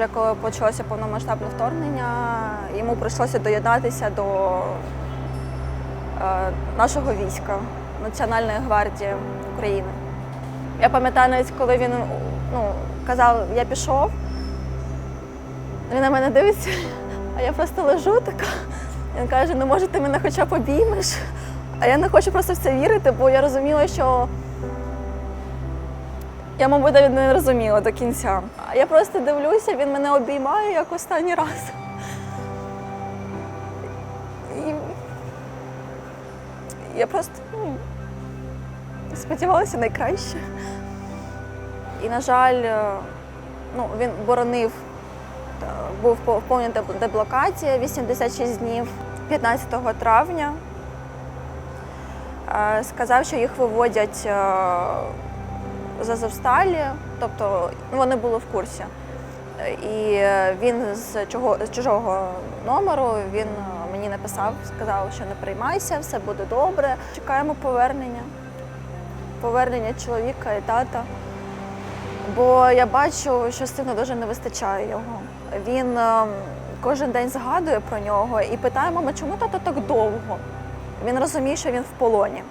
вже коли почалося повномасштабне вторгнення, йому прийшлося доєднатися до е, нашого війська Національної гвардії України. Я пам'ятаю навіть, коли він ну, казав, я пішов, він на мене дивиться, а я просто лежу така. Він каже, ну може ти мене хоча б обіймеш. А я не хочу просто в це вірити, бо я розуміла, що я, мабуть, навіть не розуміла до кінця. Я просто дивлюся, він мене обіймає як останній раз. І я просто ну, сподівалася найкраще. І, на жаль, е, ну, він боронив, е, був в повній деб- деблокаді 86 днів 15 травня. Е, Сказав, що їх виводять з Азовсталі, тобто вони були в курсі. І він з, чого, з чужого номеру він мені написав, сказав, що не приймайся, все буде добре. Чекаємо повернення. Повернення чоловіка і тата. Бо я бачу, що сильно дуже не вистачає його. Він е, кожен день згадує про нього і питає, мама, чому тато так довго? Він розуміє, що він в полоні.